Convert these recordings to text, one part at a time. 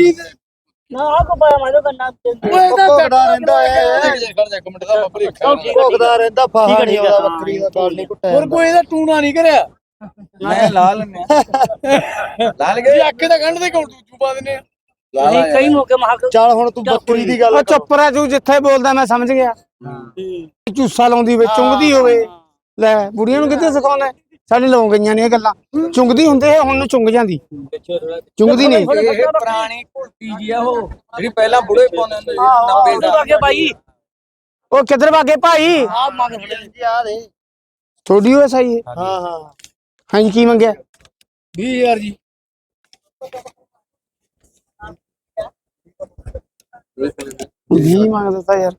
ਬੱਕੀ ਦੇ। ਨਾ ਆ ਕੋ ਪਾਇਆ ਮੈਂ ਤਾਂ ਕੰਨਾ ਓਏ ਇਹਦਾ ਭੋਗਦਾ ਰਹਿੰਦਾ ਹੈ ਖੜ ਜਾ ਇੱਕ ਮਿੰਟ ਦਾ ਬੱਬਰੀ ਭੋਗਦਾ ਰਹਿੰਦਾ। ਠੀਕ ਫਾਹਾ ਹੈ, ਨਹੀਂ ਠੀਕ ਹੈ, ਆਉਂਦਾ ਹਾਂ। ਬੱਕਰੀ ਦਾ ਗੱਲ ਨਹੀਂ ਕੁੱਟਿਆ ਹੋਰ ਕੋਈ ਇਹਦਾ ਟੂਣਾ ਨਹੀਂ ਕਰਿਆ? ਮੈਂ ਲਾ ਲੈਨੇ ਲਾ ਲਗੇ ਜੀ ਅੱਕੇ ਤਾਂ ਗੰਢ ਦੇ ਕਿਉਂ ਚੂਪਾ ਦਿੰਨੇ ਆ। ਨਹੀਂ ਕਈ ਮੌਕੇ ਮਹਕ ਚੱਲ ਹੁਣ ਤੂੰ ਬੱਕਰੀ ਦੀ ਗੱਲ ਉਹ ਚੁੱਪ ਰਹਿ ਤੂੰ ਜਿੱਥੇ ਬੋਲਦਾ ਮੈਂ ਸਮਝ ਗਿਆ। ਝੂਸਾ ਲਾਉਂਦੀ ਵੇ ਚੁੰਗਦੀ ਹੋਵੇ। ਲੈ ਬੁੜੀਆਂ ਨੂੰ ਕਿੱਥੇ ਸਿਖਾਉਣਾ ਸਾਡੇ ਲੋਕ ਗਈਆਂ ਨੇ ਇਹ ਗੱਲਾਂ। ਚੁੰਗਦੀ ਹੁੰਦੇ ਹੁਣ ਨੂੰ ਚੁੰਗ ਜਾਂਦੀ। ਚੁੰਗਦੀ ਨਹੀਂ। ਇਹ ਪੁਰਾਣੀ ਕੁਲਤੀ ਜੀ ਆ ਉਹ ਜਿਹੜੀ ਪਹਿਲਾਂ ਬੁੜੇ ਪਾਉਂਦੇ ਹੁੰਦੇ ਸੀ 90 ਉਹਦੇ ਦਾ। ਵਾਗੇ ਬਾਈ ਉਹ ਕਿੱਧਰ ਭਾਗੇ ਭਾਈ? ਆ ਮੰਗ ਫੜੇ ਜੀ ਆ ਦੇ। ਥੋੜੀ ਹੋਏ ਸਹੀ ਹੈ ਹਾਂ ਹਾਂ। ਹਾਂਜੀ ਕੀ ਮੰਗਿਆ? 20000 ਜੀ। ਵੀ ਮੰਗਦਾ ਤਾ ਯਾਰ।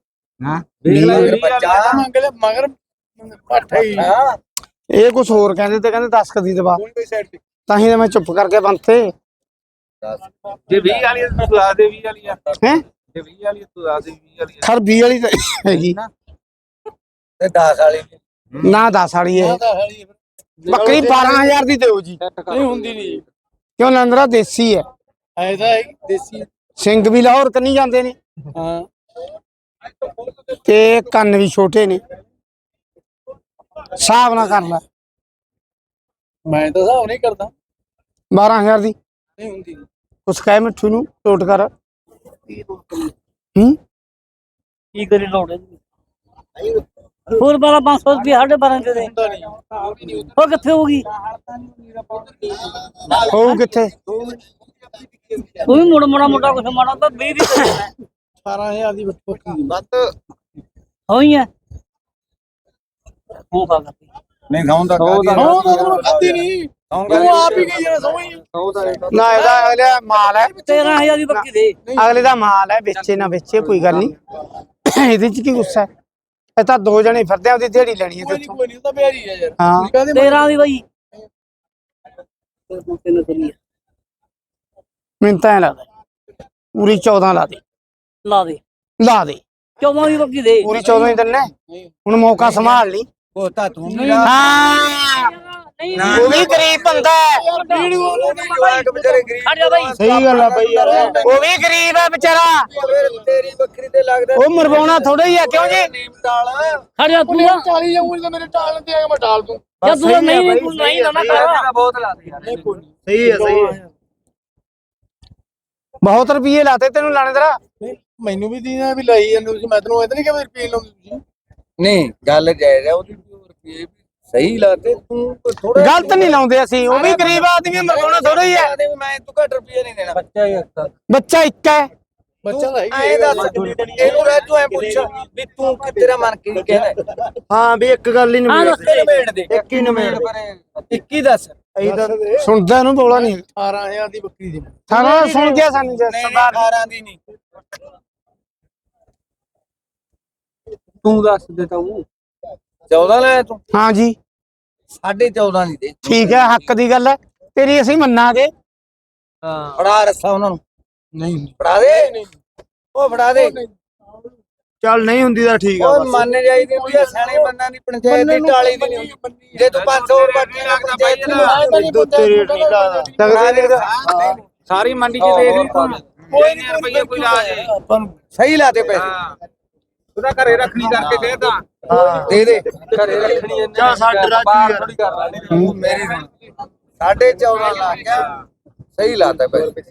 ਦੇਖ ਲੈ ਇਹ ਬੱਚਾ ਮੰਗ ਲੈ ਮਗਰ ਪੱਠਾ ਹੀ। ਹਾਂ। ਇਹ ਕੁਝ ਹੋਰ ਕਹਿੰਦੇ ਤੇ ਕਹਿੰਦੇ 10 ਕਦੀ ਦਵਾ। ਕੋਈ ਕੋਈ ਸਾਈਡ ਤੇ। ਤਾਂ ਹੀ ਤਾਂ ਮੈਂ ਚੁੱਪ ਕਰਕੇ ਬੰਤੇ ਜੇ 20 ਵਾਲੀ ਤੂੰ ਦੇ 20 ਵਾਲੀ ਹੈ? ਜੇ 20 ਵਾਲੀ ਤੂੰ ਦੇ 20 ਵਾਲੀ ਖਰ 20 ਵਾਲੀ ਤਾਂ ਹੈਗੀ। ਤੇ 10 ਵਾਲੀ ਨਾ 10 ਵਾਲੀ ਇਹ। ਬੱਕਰੀ 12000 ਦੀ ਦਿਓ ਜੀ। ਨਹੀਂ ਹੁੰਦੀ ਨਹੀਂ। ਕਿਉਂ ਨੰਦਰਾ ਦੇਸੀ ਹੈ? ਐ ਤਾਂ ਹੈ ਦੇਸੀ। ਸਿੰਘ ਵੀ ਲਾਹੌਰ ਕੰਨੀ ਜਾਂਦੇ ਨੇ। ਹਾਂ। ਤੇ ਕੰਨ ਵੀ ਛੋਟੇ ਨੇ। ਹਿਸਾਬ ਨਾ ਕਰ ਲੈ। ਮੈਂ ਤਾਂ ਹਿਸਾਬ ਨਹੀਂ ਕਰਦਾ। 12000 ਦੀ। ਨਹੀਂ ਹੁੰਦੀ। ਕੁਛ ਕਹਿ ਮਿੱਠੂ ਨੂੰ ਟੋਟ ਕਰ। ਹੂੰ? ਕੀ ਕਰੀ ਲੋੜ ਹੋਰ ਬਾਲਾ 500 ਰੁਪਏ ਸਾਡੇ 12 ਦੇ ਦੇ। ਹੁੰਦਾ ਨਹੀਂ। ਉਹ ਕਿੱਥੇ ਹੋਊਗੀ? ਹੋਊ ਕਿੱਥੇ? ਤੂੰ ਵੀ ਮੁੜ ਮੁੜਾ ਮੁੰਡਾ ਕੁਛ ਮਾੜਾ ਤਾਂ 20 ਦੀ ਦੇ ਦੇਣਾ 18000 ਦੀ ਬੱਤ ਹੋਈ ਹੈ। ਉਹ ਖਾ ਕਰਤੀ ਨਹੀਂ ਤਾਂ ਤੈਨੂੰ ਖਾਦੀ ਨਹੀਂ। ਤੂੰ ਆਪ ਹੀ ਗਈ ਜਣਾ ਸਮਝ ਨਾ ਇਹਦਾ ਅਗਲੇ ਦਾ ਮਾਲ ਹੈ। 13000 ਦੀ ਬੱਕੀ ਦੇ। ਅਗਲੇ ਦਾ ਮਾਲ ਹੈ ਵੇਚੇ ਨਾ ਵੇਚੇ ਕੋਈ ਗੱਲ ਨਹੀਂ। ਇਹਦੇ ਚ ਕੀ ਗੁੱਸਾ ਹੈ? ਇਹ ਤਾਂ ਦੋ ਜਣੇ ਫਿਰਦੇ ਆ ਉਹਦੀ ਦਿਹਾੜੀ ਲੈਣੀ ਹੈ ਕੋਈ ਨਹੀਂ ਤੇਥੋਂ ਕੋਈ ਨਹੀਂ ਤਾਂ ਬਿਹਾਰੀ ਆ ਯਾਰ। ਹਾਂ। ਤੁਸੀਂ ਕਾਹਦੇ 13 ਦੀ ਬਾਈ। ਮੈਨੂੰ ਤਾਂ ਐਂ ਲੱਗਦਾ ਪੂਰੀ 14 ਲਾ ਦੇ। ਲਾ ਦੇ। ਲਾ ਦੇ। 14 ਦੀ ਬੱਕੀ ਦੇ। ਪੂਰੀ 14 ਹੀ ਦਿੰਨੇ। ਹੁਣ ਮੌਕਾ ਸੰਭਾਲ ਲਈ। ਉਹ ਤਾਂ ਤੂੰ ਵੀ ਹਾਂ। ਨਹੀਂ ਉਹ ਵੀ ਗਰੀਬ ਬੰਦਾ ਹੈ। ਜਵਾਕ ਵਿਚਾਰੇ ਗਰੀਬ ਹਟ ਜਾ ਬਾਈ। ਸਹੀ ਗੱਲ ਆ ਬਈ ਯਾਰ। ਉਹ ਵੀ ਗਰੀਬ ਹੈ ਵਿਚਾਰਾ ਤੇਰੀ ਬੱਕਰੀ ਤੇ ਲੱਗਦਾ ਉਹ ਮਰਵਾਉਣਾ ਥੋੜਾ ਹੀ ਆ ਕਿਉਂ ਜੀ? ਨੀਮ ਟਾਲ ਹਟ ਜਾ ਤੂੰ। 40 ਜਾਊਂਗੀ ਤਾਂ ਮੇਰੇ ਟਾਲ ਤੇ ਆਏਗਾ ਮੈਂ ਟਾਲ ਦੂੰ। ਜਾਂ ਤੂੰ ਨਹੀਂ ਨਹੀਂ ਤੂੰ ਨਹੀਂ ਨਾ ਕਰ। ਬਹੁਤ ਲਾ ਦੇ ਯਾਰ ਸਹੀ ਹੈ ਸਹੀ ਹੈ ਬਹੁਤ ਰੁਪਏ ਲਾਤੇ ਤੈਨੂੰ ਲਾਣੇ ਤੇਰਾ ਮੈਨੂੰ ਵੀ ਦੀਨਾ ਵੀ ਲਾਈ ਜਾਂਦੇ ਤੁਸੀਂ। ਮੈਂ ਤੈਨੂੰ ਇਦਾਂ ਨਹੀਂ ਕਿ ਰੁਪਏ ਲਾਉਂਦੇ ਤੁਸੀਂ। ਨਹੀਂ ਗੱਲ ਜਾਇਜ਼ ਹੈ ਉਹਦੀ ਰੁਪਏ ਵੀ ਸਹੀ ਲਾਤੇ ਤੂੰ ਥੋੜਾ ਗਲਤ ਨਹੀਂ ਲਾਉਂਦੇ ਅਸੀਂ ਉਹ ਵੀ ਗਰੀਬ ਆਦਮੀ ਮਰਵਾਉਣਾ ਥੋੜਾ ਹੀ ਹੈ। ਮੈਂ ਤੂੰ ਘੱਟ ਰੁਪਏ ਨਹੀਂ ਦੇਣਾ। ਬੱਚਾ ਹੀ ਬੱਚਾ ਇੱਕ ਹੈ। ਬੱਚਾ ਤਾਂ ਹੈਗਾ ਐ ਦੱਸ ਇਹਨੂੰ ਰਾਜੂ ਐ ਪੁੱਛ ਵੀ ਤੂੰ ਕਿ ਤੇਰਾ ਮਨ ਕੀ ਕਹਿੰਦਾ ਹਾਂ? ਵੀ ਇੱਕ ਗੱਲ ਹੀ ਨਹੀਂ ਦੱਸ ਦੇ ਨਵੇੜ ਦੇ। ਇੱਕ ਹੀ ਨਵੇੜ ਇੱਕ ਹੀ ਦੱਸ। ਅਸੀਂ ਤਾਂ ਸੁਣਦਾ ਇਹਨੂੰ ਬੋਲਾ ਨਹੀਂ। 18000 ਦੀ ਬੱਕਰੀ ਦੀ। ਸਾਰਾ ਸੁਣ ਗਿਆ ਸਾਨੂੰ ਜੀ ਨਹੀਂ ਸਰਦਾਰ 18 ਦੀ ਨਹੀਂ। ਤੂੰ ਦੱਸ ਦੇ ਤਾ ਉਹ। 14 ਲੈ ਤੂੰ। ਹਾਂ ਜੀ 14.5 ਦੀ ਦੇ। ਠੀਕ ਹੈ ਹੱਕ ਦੀ ਗੱਲ ਹੈ। ਤੇਰੀ ਅਸੀਂ ਮੰਨਾਂਗੇ। ਹਾਂ। ਫੜਾ ਰੱਸਾ ਉਹਨਾਂ ਨੂੰ। ਨਹੀਂ। ਫੜਾ ਦੇ। ਉਹ ਫੜਾ ਦੇ। ਚੱਲ ਨਹੀਂ ਹੁੰਦੀ ਤਾਂ ਠੀਕ ਆ ਉਹ ਬਸ। ਮੰਨ ਜਾਈਦੀ ਵੀ ਇਹ ਸਿਆਣੇ ਬੰਨਾਂ ਦੀ ਪੰਚਾਇਤ ਦੀ ਟਾਲੀ ਦੀ ਨਹੀਂ ਹੁੰਦੀ। ਜੇ ਤੂੰ 500 ਰੁਪਏ ਨਾ ਪੰਚਾਇਤ ਨੂੰ ਦੁੱਧ ਤੇ ਰੇਟ ਨਹੀਂ ਲਾਦਾ ਫੜਾ ਦੇ ਸਾਰੀ ਮੰਡੀ 'ਚ ਦੇਖ ਲਈ ਤੂੰ। ਕੋਈ ਨਹੀਂ ਰੁਪਈਏ ਕੋਈ ਲਾ ਜੇ ਆਪਾਂ ਨੂੰ ਸਹੀ ਲਾਤੇ ਪੈਸੇ। ਹਾਂ। ਉਹਦਾ ਘਰੇ ਰੱਖਣੀ ਕਰਕੇ ਦੇਦਾ ਦੇ ਦੇ। ਘਰੇ ਰੱਖਣੀ ਹੈ ਚੱਲ ਛੱਡ ਰਾਜੂ। ਥੋੜੀ ਕਰਨਾ ਮੇਰੀ ਸੁਣ। ਸਾਢੇ 14 ਲੱਖ ਗਿਆ ਸਹੀ ਲਾਤਾ ਪੈਸੇ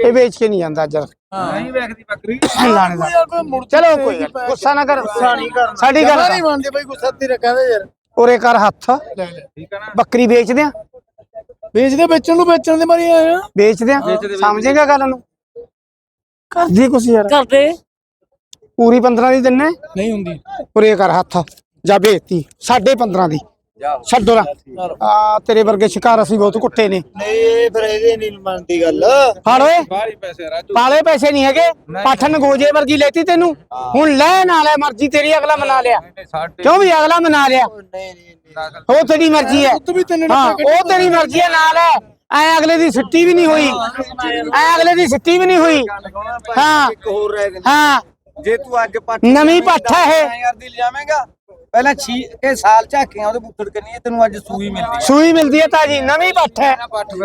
ਇਹ ਵੇਚ ਕੇ ਨਹੀਂ ਜਾਂਦਾ ਅੱਜ। ਨਹੀਂ ਵੇਖਦੀ ਬੱਕਰੀ। ਲਾਣੇ ਦਾ। ਚਲੋ ਕੋਈ ਗੁੱਸਾ ਨਾ ਕਰ। ਸਾਡੀ ਗੱਲ ਨਹੀਂ ਮੰਨਦੇ ਬਈ ਗੁੱਸਾ ਤੇਰਾ ਕਹਿੰਦੇ ਯਾਰ। ਉਰੇ ਕਰ ਹੱਥ। ਲੈ ਲੈ ਠੀਕ ਹੈ ਨਾ। ਬੱਕਰੀ ਵੇਚਦੇ ਆ। ਵੇਚਦੇ ਵੇਚਣ ਨੂੰ ਵੇਚਣ ਦੇ ਮਾਰੀ ਆਏ ਆ। ਵੇਚਦੇ ਆ। ਸਮਝੇਗਾ ਗੱਲ ਨੂੰ। ਕਰਦੀ ਕੁਛ ਯਾਰ। ਕਰਦੇ। ਪੂਰੀ 15 ਦੀ ਦਿੰਨੇ? ਨਹੀਂ ਹੁੰਦੀ। ਉਰੇ ਕਰ ਹੱਥ ਜਾ ਵੇਚਤੀ ਸਾਢੇ 15 ਦੀ। ਛੱਡੋ ਨਾ। ਆ ਤੇਰੇ ਵਰਗੇ ਸ਼ਿਕਾਰ ਅਸੀਂ ਬਹੁਤ ਕੁੱਟੇ ਨੇ। ਨਹੀਂ ਫਿਰ ਇਹਦੇ ਨਹੀਂ ਮੰਨਦੀ ਗੱਲ। ਫੜ ਓਏ। ਬਾਹਰੀ ਪੈਸੇ ਰਾਜੂ। ਪਾਲੇ ਪੈਸੇ ਨਹੀਂ ਹੈਗੇ। ਪਾਠਨ ਗੋਜੇ ਵਰਗੀ ਲੈਤੀ ਤੈਨੂੰ। ਹੁਣ ਲੈ ਨਾ ਲੈ ਮਰਜ਼ੀ ਤੇਰੀ ਅਗਲਾ ਮਨਾ ਲਿਆ। ਕਿਉਂ ਵੀ ਅਗਲਾ ਮਨਾ ਲਿਆ? ਨਹੀਂ ਨਹੀਂ ਉਹ ਤੇਰੀ ਮਰਜ਼ੀ ਹੈ ਹਾਂ ਉਹ ਤੇਰੀ ਮਰਜ਼ੀ ਹੈ ਨਾਲ ਹੈ ਐ ਅਗਲੇ ਦੀ ਸਿੱਟੀ ਵੀ ਨਹੀਂ ਹੋਈ। ਐ ਅਗਲੇ ਦੀ ਸਿੱਟੀ ਵੀ ਨਹੀਂ ਹੋਈ। ਹਾਂ ਇੱਕ ਹੋਰ ਰਹਿ ਗਈ। ਹਾਂ। ਜੇ ਤੂੰ ਅੱਜ ਪੱਟ ਨਵੀਂ ਪੱਠ ਹੈ ਇਹ। ਯਾਰ ਦੀ ਲਿਜਾਵੇਂਗਾ ਪਹਿਲਾਂ 6 ਕੇ ਸਾਲ ਝਾਕੀਆਂ ਉਹਦੇ ਬੁੱਕੜ ਕਰਨੀ ਹੈ ਤੈਨੂੰ ਅੱਜ ਸੂਈ ਮਿਲਦੀ ਸੂਈ ਮਿਲਦੀ ਹੈ ਤਾਜੀ ਨਵੀਂ ਪੱਠ ਹੈ।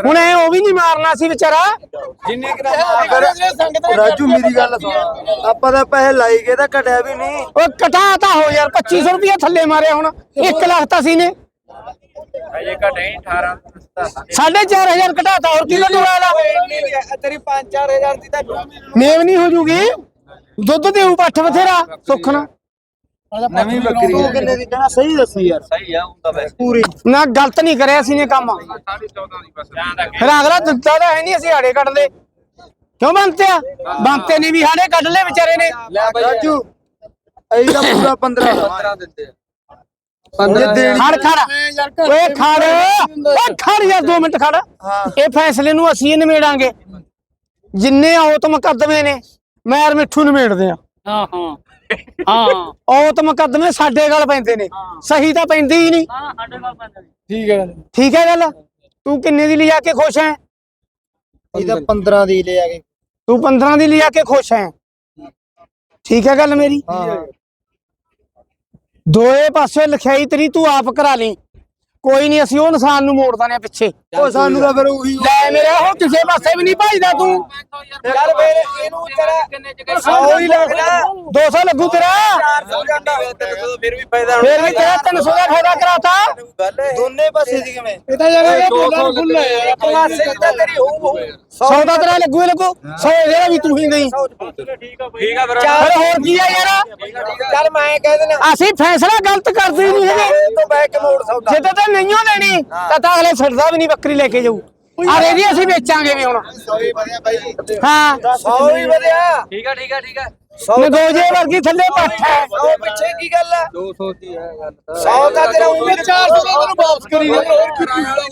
ਹੁਣ ਐ ਉਹ ਵੀ ਨਹੀਂ ਮਾਰਨਾ ਸੀ ਵਿਚਾਰਾ। ਜਿੰਨੇ ਕਿ ਰਾਜੂ ਮੇਰੀ ਗੱਲ ਸੁਣ। ਆਪਾਂ ਤਾਂ ਪੈਸੇ ਲਾਈ ਗਏ ਤਾਂ ਘਟਿਆ ਵੀ ਨਹੀਂ। ਉਹ ਕਟਾ ਤਾਂ ਹੋ ਯਾਰ 2500 ਰੁਪਏ ਥੱਲੇ ਮਾਰਿਆ ਹੁਣ। 1 ਲੱਖ ਤਾਂ ਸੀ ਨੇ। ਅਜੇ ਘਟੇ 18 4500 ਘਟਾਤਾ ਹੋਰ ਕੀ ਘਟੂਗਾ ਲਾ ਤੇਰੀ 5-4000 ਦੀ ਤਾਂ ਮੇਵ ਨਹੀਂ ਹੋ ਜੂਗੀ। ਦੁੱਧ ਦੇਊ ਪੱਠ ਬਥੇਰਾ ਸੁੱਖ ਨਾ ਨਵੀਂ ਬੱਕਰੀ ਤੂੰ ਕਿੰਨੇ ਦੀ ਕਹਿਣਾ ਸਹੀ ਦੱਸੀ ਯਾਰ। ਸਹੀ ਆ ਹੁੰਦਾ ਵੈਸੇ। ਪੂਰੀ। ਨਾ ਗਲਤ ਨਹੀਂ ਕਰਿਆ ਸੀ ਨੇ ਕੰਮ। 14.5 ਦੀ ਬਸ। ਫਿਰ ਅਗਲਾ ਦਿੱਤਾ ਤਾਂ ਹੈ ਨਹੀਂ ਅਸੀਂ ਹਾੜੇ ਕੱਢਦੇ। ਕਿਉਂ ਬੰਤੇ ਆ ਬੰਤੇ ਨੇ ਵੀ ਹਾੜੇ ਕੱਢ ਲਏ ਵਿਚਾਰੇ ਨੇ। ਲੈ ਬਾਈ। ਰਾਜੂ ਅਸੀਂ ਤਾਂ ਪੂਰਾ 15 15 ਦਿੰਦੇ ਖੜ ਖੜ। ਓਏ ਖੜ। ਓਏ ਖੜ ਯਾਰ 2 ਮਿੰਟ ਖੜ। ਇਹ ਫੈਸਲੇ ਨੂੰ ਅਸੀਂ ਨਿਮੇੜਾਂਗੇ ਜਿੰਨੇ ਔਤ ਮੁਕੱਦਮੇ ਨੇ ਮੈਂ ਯਾਰ ਮਿੱਠੂ ਨਿਮੇੜਦੇ ਆ ਹਾਂ ਹਾਂ। ਹਾਂ। ਔਤ ਮੁਕੱਦਮੇ ਸਾਡੇ ਗੱਲ ਪੈਂਦੇ ਨੇ। ਸਹੀ ਤਾਂ ਪੈਂਦੇ ਹੀ ਨਹੀਂ। ਹਾਂ ਸਾਡੇ ਨਾਲ ਪੈਂਦਾ ਜੀ ਠੀਕ ਹੈ। ਠੀਕ ਹੈ ਗੱਲ? ਤੂੰ ਕਿੰਨੇ ਦੀ ਲਿਆ ਕੇ ਖੁਸ਼ ਹੈ? ਤਾਂ 15 ਦੀ ਲੈ ਆ ਗਏ ਤੂੰ 15 ਦੀ ਲਿਆ ਕੇ ਖੁਸ਼ ਹੈ? ਠੀਕ ਹੈ ਗੱਲ ਮੇਰੀ? ਹਾਂ। ਦੋਏ ਪਾਸੇ ਲਿਖਾਈ ਤੇਰੀ ਤੂੰ ਆਪ ਕਰਾ ਲਈ। ਕੋਈ ਨਹੀਂ ਅਸੀਂ ਉਹ ਇਨਸਾਨ ਨੂੰ ਮੋੜ ਦਾਨੇ ਪਿੱਛੇ। ਉਹ ਸਾਨੂੰ ਤਾਂ ਫਿਰ ਉਹੀ ਲੈ ਮੇਰਾ ਉਹ ਕਿਸੇ ਪਾਸੇ ਵੀ ਨਹੀਂ ਭਜਦਾ ਤੂੰ। ਚੱਲ ਫੇਰ ਇਹਨੂੰ ਤੇਰਾ 100 ਹੀ ਲੱਗਦਾ 200 ਲੱਗੂ ਤੇਰਾ। 400 ਜਾਂਦਾ ਫਿਰ। ਵੀ ਫਾਇਦਾ ਫੇਰ ਵੀ ਤੇਰਾ 300 ਦਾ ਫਾਇਦਾ ਕਰਾਤਾ। ਦੋਨੇ ਪਾਸੇ ਦੀ ਕਿਵੇਂ? ਇਹ ਤਾਂ ਇਹ ਬੋਲਣ ਫੁੱਲ ਹੈ। ਯਾਰ ਦੀ ਤਾਂ ਤੇਰੀ ਹੋਊ ਹੋਊ। 100 ਦਾ ਤੇਰਾ ਲੱਗੂ ਲੱਗੂ। 100 ਇਹਦਾ ਵੀ ਤੂੰ ਹੀ ਨਹੀਂ। ਠੀਕ ਆ ਫਿਰ। ਫਿਰ ਹੋਰ ਕੀ ਆ ਯਾਰ? ਚੱਲ ਮੈਂ ਕਹਿ ਦੇਣਾ ਅਸੀਂ ਫੈਸਲਾ ਗਲਤ ਕਰਦੇ ਨਹੀਂ ਹੈਗੇ। ਤੋਂ ਬੈਕ ਮੋੜ ਸੌਦਾ। ਜੇ ਨਹੀਂਓ ਦੇਣੀ ਤਾਂ ਤਾਂ ਅਗਲੇ ਛੱਡਦਾ ਵੀ ਨਹੀਂ ਬੱਕਰੀ ਲੈ ਕੇ ਜਾਊ। ਆ ਇਹਦੀ ਅਸੀਂ ਵੇਚਾਂਗੇ ਵੀ ਹੁਣ। ਹਾਂ। 100 ਹੀ ਵਧਿਆ ਠੀਕ ਆ ਠੀਕ ਆ ਠੀਕ ਆ। ਨਗੋਜੇ ਵਰਗੀ ਥੱਲੇ ਪੱਠ ਹੈ। ਉਹ ਪਿੱਛੇ ਕੀ ਗੱਲ ਆ? 200 ਦੀ ਹੈ ਗੱਲ 100 ਤਾਂ ਤੇਰਾ ਉਹ ਵੀ 400 ਦਾ ਤੈਨੂੰ ਵਾਪਸ ਕਰੀ ਜਾਂਦਾ ਹੋਰ ਕੀ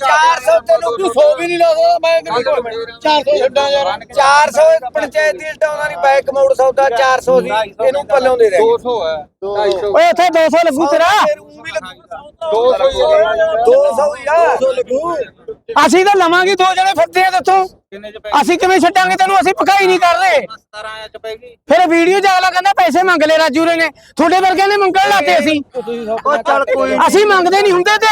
400 ਤੈਨੂੰ ਤੂੰ 100 ਵੀ ਨਹੀਂ ਲਾ ਸਕਦਾ। ਮੈਂ ਤੈਨੂੰ 400 ਛੱਡਾਂ ਯਾਰ। 400 ਪੰਚਾਇਤ ਨਹੀਂ ਬੈਕ ਮੋੜ ਸੌਦਾ 400 ਦੀ ਇਹਨੂੰ ਪੱਲੋਂ ਦੇ ਦੇ 200 ਹੈ। 250 ਓਏ ਇੱਥੇ 200 ਲੱਗੂ ਤੇਰਾ। 200 ਹੀ ਹੈ 200 ਹੀ ਆ 200 ਲੱਗੂ। ਅਸੀਂ ਤਾਂ ਲਵਾਂਗੇ ਦੋ ਜਣੇ ਫਿਰਦੇ ਆ ਪੈ ਅਸੀਂ ਕਿਵੇਂ ਛੱਡਾਂਗੇ ਤੈਨੂੰ? ਅਸੀਂ ਪਕਾਈ ਨਹੀਂ ਕਰਦੇ। 17 ਚ ਪੈਗੀ ਫਿਰ ਵੀਡੀਓ ਚ ਅਗਲਾ ਕਹਿੰਦਾ ਪੈਸੇ ਮੰਗ ਲੈ ਰਾਜੂ ਨੇ। ਤੁਹਾਡੇ ਵਰਗਿਆਂ ਨੇ ਮੰਗਣ ਲਾਤੇ ਅਸੀਂ। ਉਹ ਚੱਲ ਕੋਈ ਅਸੀਂ ਮੰਗਦੇ ਨਹੀਂ ਹੁੰਦੇ ਤੇ।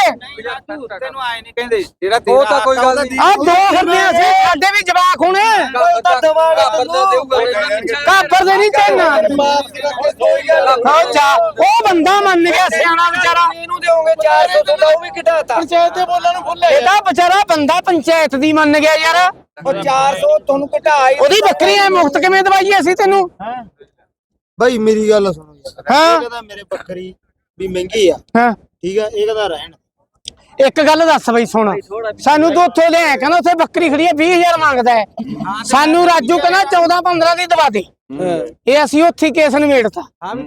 ਤੈਨੂੰ ਆਏ ਨਹੀਂ ਕਹਿੰਦੇ। ਜਿਹੜਾ ਤੇਰਾ ਉਹ ਤਾਂ ਕੋਈ ਗੱਲ ਨਹੀਂ। ਆ ਦੋ ਫਿਰਦੇ ਆ ਅਸੀਂ ਸਾਡੇ ਵੀ ਜਵਾਕ ਹੋਣੇ। ਤਾਂ ਦਵਾਗਾ ਦੇਊਗਾ। ਕਾਬਰ ਦੇ ਨਹੀਂ ਤੈਨਾਂ ਉਹ ਬੰਦਾ ਮੰਨ ਗਿਆ ਸਿਆਣਾ ਵਿਚਾਰਾ। ਇਹਨੂੰ ਦੇਵੋਗੇ 400 ਤੁਹਾਡਾ ਉਹ ਵੀ ਘਟਾਤਾ। ਪੰਚਾਇਤ ਦੇ ਬੋਲਣ ਨੂੰ ਫੁੱਲ ਹੈ ਇਹਦਾ ਵਿਚਾਰਾ ਬੰਦਾ ਪੰਚਾਇਤ ਦੀ ਮੰਨ ਗਿਆ ਯਾਰ। ਉਹ 400 ਤੁਹਾਨੂੰ ਘਟਾ ਹੀ ਉਹਦੀ ਬੱਕਰੀ ਐ ਮੁਫਤ ਕਿਵੇਂ ਦਵਾਈਏ ਅਸੀਂ ਤੈਨੂੰ? ਬਾਈ ਮੇਰੀ ਗੱਲ ਸੁਣੋ ਯਾਰ ਹਾਂ। ਇਹ ਕਹਿੰਦਾ ਮੇਰੇ ਬੱਕਰੀ ਵੀ ਮਹਿੰਗੀ ਆ। ਹਾਂ? ਠੀਕ ਆ ਇਹ ਕਹਿੰਦਾ ਰਹਿਣ ਇੱਕ ਗੱਲ ਦੱਸ ਬਈ ਸੁਣ। ਸਾਨੂੰ ਤੂੰ ਉੱਥੇ ਲਿਆ ਕਹਿੰਦਾ ਉੱਥੇ ਬੱਕਰੀ ਖੜੀ ਹੈ 20000 ਮੰਗਦਾ ਹੈ। ਸਾਨੂੰ ਰਾਜੂ ਕਹਿੰਦਾ 14 15 ਦੀ ਦਵਾ ਦੇ। ਇਹ ਅਸੀਂ ਉੱਥੇ ਕੇਸ ਨਿਬੇੜਤਾ।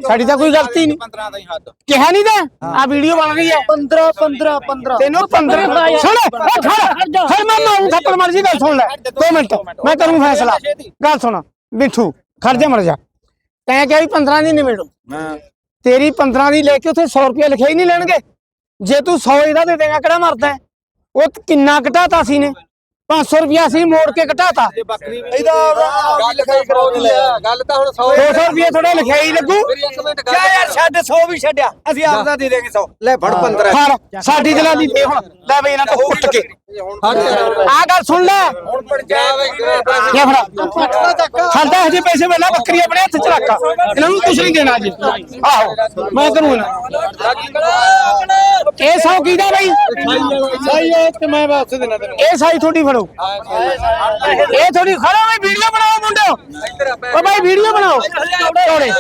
ਸਾਡੀ ਤਾਂ ਕੋਈ ਗਲਤੀ ਨਹੀਂ। 15 ਦਾ ਹੀ ਹੱਦ। ਕਿਹਾ ਨਹੀਂ ਤਾਂ? ਆ ਵੀਡੀਓ ਬਣ ਰਹੀ ਹੈ। 15 15 15 ਤੈਨੂੰ 15 ਸੁਣ ਓ ਖੜ। ਫਿਰ ਮੈਂ ਮਾਰੂ ਥੱਪੜ ਮਾਰ ਜੀ ਗੱਲ ਸੁਣ ਲੈ। 2 ਮਿੰਟ ਮੈਂ ਕਰੂੰ ਫੈਸਲਾ। ਗੱਲ ਸੁਣ ਬਿੱਠੂ ਖੜ ਜਾ ਮਰ ਜਾ। ਤੈਂ ਕਿਹਾ ਵੀ 15 ਦੀ ਨਿਬੇੜੋ। ਤੇਰੀ 15 ਦੀ ਲੈ ਕੇ ਉੱਥੇ 100 ਰੁਪਏ ਲਿਖਿਆ ਹੀ ਨਹੀਂ ਲੈਣਗੇ। ਜੇ ਤੂੰ 100 ਇਹਦਾ ਦੇ ਦੇਗਾ ਕਿਹੜਾ ਮਰਦਾ ਹੈ? ਉਹ ਕਿੰਨਾ ਘਟਾਤਾ ਸੀ ਨੇ 500 ਰੁਪਿਆ ਸੀ ਮੋੜ ਕੇ ਘਟਾਤਾ। ਇਹਦਾ ਗੱਲ ਲਿਖਾਈ ਕਰੋ ਗੱਲ ਤਾਂ ਹੁਣ 100 200 ਰੁਪਏ ਥੋੜਾ ਲਿਖਿਆ ਹੀ ਲੱਗੂ। ਮੇਰੀ ਇੱਕ ਮਿੰਟ ਕਿਆ ਯਾਰ ਛੱਡ 100 ਵੀ ਛੱਡਿਆ। ਅਸੀਂ ਆਪਦਾ ਦੇ ਦੇਗੇ 100 ਲੈ ਫੜ 15 ਫੜ। ਸਾਡੀ ਦਲਾਲੀ ਦੇ ਹੁਣ। ਲੈ ਬਈ ਇਹਨਾਂ ਤੋਂ ਉੱਠ ਕੇ। ਆ ਗੱਲ ਸੁਣ ਲੈ। ਹੁਣ ਪੰਚਾਇਤ ਇਹ ਫੜਾ। ਸਾਡਾ ਹਜੇ ਪੈਸੇ ਵੇਲਾ ਬੱਕਰੀ ਆਪਣੇ ਹੱਥ ਚ ਰੱਖ। ਇਹਨਾਂ ਨੂੰ ਕੁਝ ਨਹੀਂ ਦੇਣਾ ਜੀ। ਆਹੋ ਮੈਂ ਕਰੂੰ ਨਾ ਇਹ ਸੌ ਕਿਹਦਾ ਬਈ? ਸਹੀ ਹੈ ਤੇ ਮੈਂ ਵਾਪਸ ਦੇਣਾ ਤੈਨੂੰ ਇਹ ਸਾਈ ਤੁਹਾਡੀ ਫੜੋ। ਇਹ ਥੋੜੀ ਖੜੋ ਬਈ ਵੀਡੀਓ ਬਣਾਓ ਮੁੰਡਿਓ। ਓ ਬਾਈ ਵੀਡੀਓ ਬਣਾਓ। ਤੋੜੇ।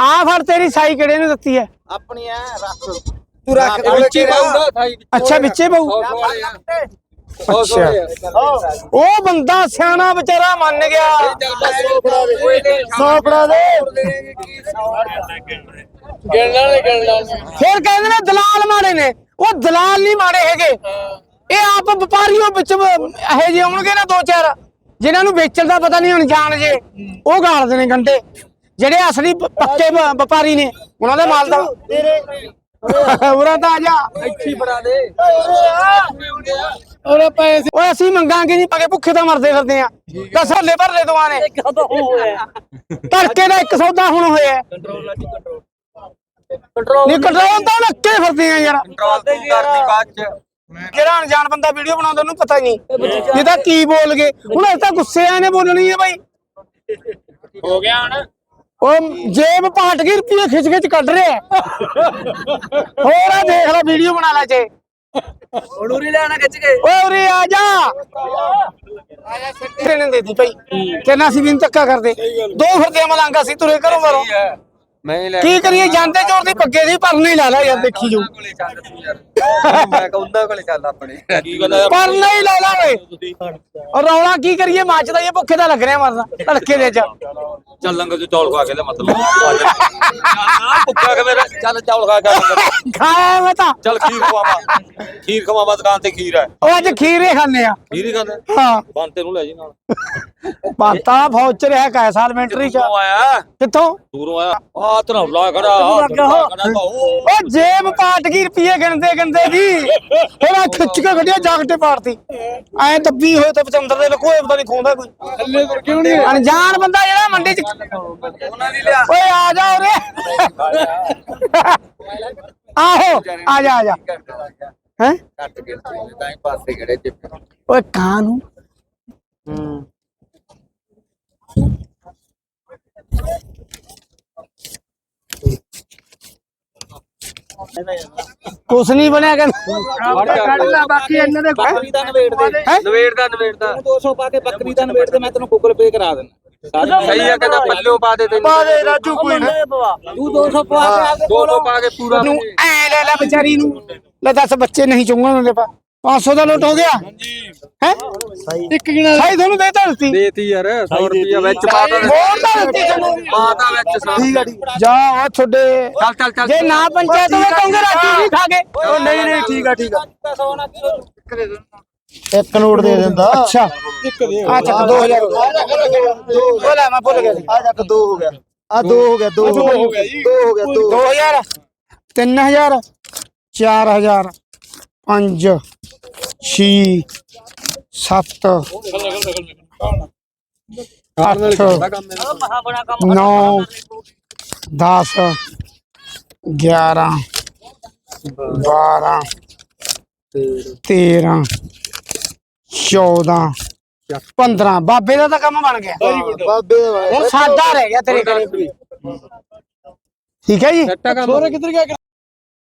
ਆ ਫੜ ਤੇਰੀ ਸਾਈ ਕਿਹੜੇ ਨੇ ਦਿੱਤੀ ਹੈ? ਆਪਣੀ ਐ ਰੱਖ। ਤੂੰ ਰੱਖ ਦੇ ਵਿੱਚ ਹੀ ਪਾਉਂਦਾ ਥਾਈ ਅੱਛਾ ਵਿੱਚੇ ਪਊ। ਅੱਛਾ। ਉਹ ਬੰਦਾ ਸਿਆਣਾ ਵਿਚਾਰਾ ਮੰਨ ਗਿਆ। ਸੌ ਫੜਾ ਦੇ। ਗਿਣਨਾ ਨਹੀਂ ਗਿਣਨਾ ਫਿਰ ਕਹਿੰਦੇ ਨੇ ਦਲਾਲ ਮਾੜੇ ਨੇ। ਉਹ ਦਲਾਲ ਨਹੀਂ ਮਾੜੇ ਹੈਗੇ। ਇਹ ਆਪ ਵਪਾਰੀਓ ਵਿੱਚ ਇਹੋ ਜਿਹੇ ਆਉਣਗੇ ਨਾ ਦੋ ਚਾਰ ਜਿਨ੍ਹਾਂ ਨੂੰ ਵੇਚਣ ਦਾ ਪਤਾ ਨਹੀਂ ਅਣਜਾਣ ਜੇ। ਉਹ ਗਾਲਦੇ ਨੇ ਗੰਡੇ। ਜਿਹੜੇ ਅਸਲੀ ਪੱਕੇ ਵਪਾਰੀ ਨੇ ਉਹਨਾਂ ਦੇ ਮਾਲ ਦਾ। ਉਰਾ ਤਾਂ ਆ ਜਾ। ਇੱਥੇ ਫੜਾ ਦੇ। ਉਹਦੇ ਪੈਸੇ ਓਏ ਅਸੀਂ ਮੰਗਾਂਗੇ ਨਹੀਂ ਪਕੇ ਭੁੱਖੇ ਤਾਂ ਮਰਦੇ ਫਿਰਦੇ ਆ। ਦਸ ਹੱਲੇ ਭਰ ਲੈ ਦੁਆ ਨੇ। ਇੱਕ ਤਾਂ ਹੁਣ ਹੋਇਆ? ਤੜਕੇ ਦਾ ਇੱਕ ਸੌਦਾ ਹੁਣ ਹੋਇਆ। ਕੰਟਰੋਲ ਨਹੀਂ ਕੰਟਰੋਲ ਤਾਂ ਲੱਕੇ ਫਿਰਦੇ ਆ ਯਾਰ। ਕੰਟਰੋਲ ਤੂੰ ਕਰਨੀ ਬਾਅਦ ਚ। ਕਿਹੜਾ ਅਣਜਾਣ ਬੰਦਾ ਵੀਡੀਓ ਬਣਾਉਂਦਾ ਉਹਨੂੰ ਪਤਾ ਹੀ ਨਹੀਂ। ਇਹ ਤਾਂ ਕੀ ਬੋਲ ਗਏ। ਹੁਣ ਇਹ ਤਾਂ ਗੁੱਸੇ ਆਏ ਨੇ ਬੋਲਣੀ ਹੈ ਬਾਈ। ਹੋ ਗਿਆ ਹੁਣ। ਉਹ ਜੇਬ ਪਾਟ ਗਈ ਰੁਪਏ ਖਿੱਚ ਖਿੱਚ ਕੱਢ ਰਿਹਾ। ਹੋਰ ਆ ਦੇਖ ਲੈ ਵੀਡੀਓ ਬਣਾ ਲੈ ਜੇ। ਉਡੂਰੀ ਲੈਣਾ ਖਿੱਚ ਕੇ। ਓਏ ਉਰੇ ਆ ਜਾ। ਤੇਰੇ ਦੇ ਦੀ ਭਾਈ। ਕਿੰਨਾ ਸੀ ਵੀ ਨੀ ਧੱਕਾ ਕਰਦੇ। ਦੋ ਫਿਰਦੇ ਮਲੰਗਾ ਸੀ ਤੁਰੇ ਘਰੋਂ ਬਾਹਰੋਂ। ਮੈਂ ਹੀ ਲੈ ਕੀ ਕਰੀਏ? ਜਾਂਦੇ ਚੋਰ ਦੀ ਪੱਗੇ ਦੀ ਪਰ ਨਹੀਂ ਲਾ ਲਾ ਯਾਰ ਦੇਖੀ ਜੂ ਕੋਲੇ ਚੱਲ ਤੂੰ ਯਾਰ। ਮੈਂ ਕਹ ਉਹਨਾਂ ਕੋਲੇ ਚੱਲ ਆਪਣੇ। ਕੀ ਗੱਲ ਪਰ ਨਹੀਂ ਲਾ ਲਾ ਓਏ। ਔਰ ਰੌਲਾ ਕੀ ਕਰੀਏ? ਮੱਚਦਾ ਇਹ ਭੁੱਖੇ ਦਾ ਲੱਗ ਰਿਹਾ ਮਰਦਾ ਧੜਕੇ ਦੇ ਚ। ਚੱਲ ਲੰਗਰ ਚ ਚੌਲ ਖਾ ਕੇ ਲੈ ਮਤਲਬ ਨਾ ਭੁੱਖਾ ਕੇ ਮੇਰਾ ਚੱਲ ਚੌਲ ਖਾ ਕੇ ਲੰਗਰ ਖਾਇਆ ਮੈਂ ਤਾਂ। ਚੱਲ ਖੀਰ ਖਵਾਵਾ। ਖੀਰ ਖਵਾਵਾ ਦੁਕਾਨ ਤੇ ਖੀਰ ਹੈ। ਉਹ ਅੱਜ ਖੀਰੇ ਖਾਂਦੇ ਆ। ਖੀਰ ਹੀ ਖਾਂਦਾ ਹਾਂ। ਬੰਤੇ ਨੂੰ ਲੈ ਜੀ ਨਾਲ। ਬਾਤਾ ਫੌਜ ਚ ਰਿਹਾ ਕੈ ਸਾਲ ਮਿਲਟਰੀ ਚ। ਕਿੱਥੋਂ ਆਇਆ? ਕਿੱਥੋਂ? ਦੂਰੋਂ ਆਇਆ। ਆ ਧਰੌਲਾ ਖੜਾ ਆ ਧਰੌਲਾ ਖੜਾ ਤਾਂ ਉਹ ਉਹ ਜੇਬ ਪਾਟ ਗਈ ਰੁਪਏ ਗਿਣਦੇ ਗਿਣਦੇ ਦੀ। ਫਿਰ ਆ ਖਿੱਚ ਕੇ ਗੱਡੀਆਂ ਜਾਗਟੇ ਪਾੜਤੀ। ਐ ਦੱਬੀ ਹੋਏ ਤੇ ਪਚੰਦਰ ਦੇ ਲਕੋਏ ਪਤਾ ਨਹੀਂ ਖੋਂਦਾ ਕੋਈ। ਥੱਲੇ ਤੁਰ ਕਿਉਂ ਨਹੀਂ ਅਣਜਾਣ ਬੰਦਾ ਜਿਹੜਾ ਮੰਡੀ ਚ ਓਏ ਆ ਜਾ ਉਰੇ। ਆਹੋ ਆ ਜਾ ਆ ਜਾ। ਹੈ? ਕੱਟ ਕੇ ਤਾਂ ਹੀ ਪਾਸੇ ਖੜੇ ਚ ਓਏ ਕਾਂ ਨੂੰ। ਕੁਛ ਨਹੀਂ ਬਣਿਆ ਕਹਿੰਦਾ। ਬਾਕੀ ਇਹਨਾਂ ਦੇ ਬੱਕਰੀ ਦਾ ਨਵੇੜ ਦੇ? ਨਵੇੜ ਦਾ। ਨਵੇੜ ਦਾ 200 ਪਾ ਕੇ ਬੱਕਰੀ ਦਾ ਨਵੇੜ ਦੇ ਮੈਂ ਤੈਨੂੰ ਗੂਗਲ ਪੇ ਕਰਾ ਦੇਣਾ ਸਹੀ ਆ ਕਹਿੰਦਾ ਪੱਲਿਓ ਪਾ ਦੇ ਤੈਨੂੰ। ਪਾ ਦੇ ਰਾਜੂ ਕੋਈ ਨਾ। ਤੂੰ 200 ਪਾ ਕੇ ਆਪਦੇ ਦੋ ਦੋ ਪਾ ਕੇ ਪੂਰਾ ਨੂੰ ਐ ਲੈ ਲੈ ਵਿਚਾਰੀ ਨੂੰ। ਲੈ ਦੱਸ ਬੱਚੇ ਨਹੀਂ ਚੁੰਗਣ ਹੁੰਦੇ ਪਾ। 500 ਦਾ ਲੋਟ ਹੋ ਗਿਆ? ਹੈ? ਇੱਕ ਗਿਣਾ ਸਾਈ ਤੁਹਾਨੂੰ ਦੇ ਤਾਂ ਦਿੱਤੀ? ਦੇਤੀ ਯਾਰ 100 ਰੁਪਿਆ ਵਿੱਚ ਪਾ ਦੇ ਹੋਰ ਤਾਂ ਦਿੱਤੀ ਤੈਨੂੰ ਪਾਤਾ ਵਿੱਚ ਸਭ ਜਾ। ਉਹ ਛੋਡੇ ਚੱਲ ਚੱਲ ਚੱਲ। ਜੇ ਨਾ ਪੰਚਾਇਤ ਹੋਵੇ ਕਹੋਗੇ ਰਾਜੂ ਜੀ ਖਾ ਕੇ ਉਹ ਨਹੀਂ ਨਹੀਂ ਠੀਕ ਆ ਠੀਕ ਆ। ਇੱਕ ਨੋਟ ਦੇ ਦਿੰਦਾ। ਅੱਛਾ। ਆ ਚੱਕ 2000 ਉਹ ਲੈ ਮੈਂ ਭੁੱਲ ਗਿਆ ਆ ਜਾ ਦੋ ਹੋ ਗਿਆ। ਆ ਦੋ ਹੋ ਗਿਆ ਦੋ ਹੋ ਗਿਆ। ਦੋ ਹੋ ਗਿਆ ਦੋ 2000 3000 4000 5 6 7 8 ਮਹਾ ਬਣਾ ਕੰਮ 9 10 11 12 13 14 15 ਬਾਬੇ ਦਾ ਤਾਂ ਕੰਮ ਬਣ ਗਿਆ। ਬਾਬੇ ਦਾ ਹੁਣ ਸਾਦਾ ਰਹਿ ਗਿਆ ਤੇਰੇ ਘਰੇ। ਠੀਕ ਹੈ ਜੀ? ਸੋਰੇ ਕਿੱਧਰ ਗਿਆ?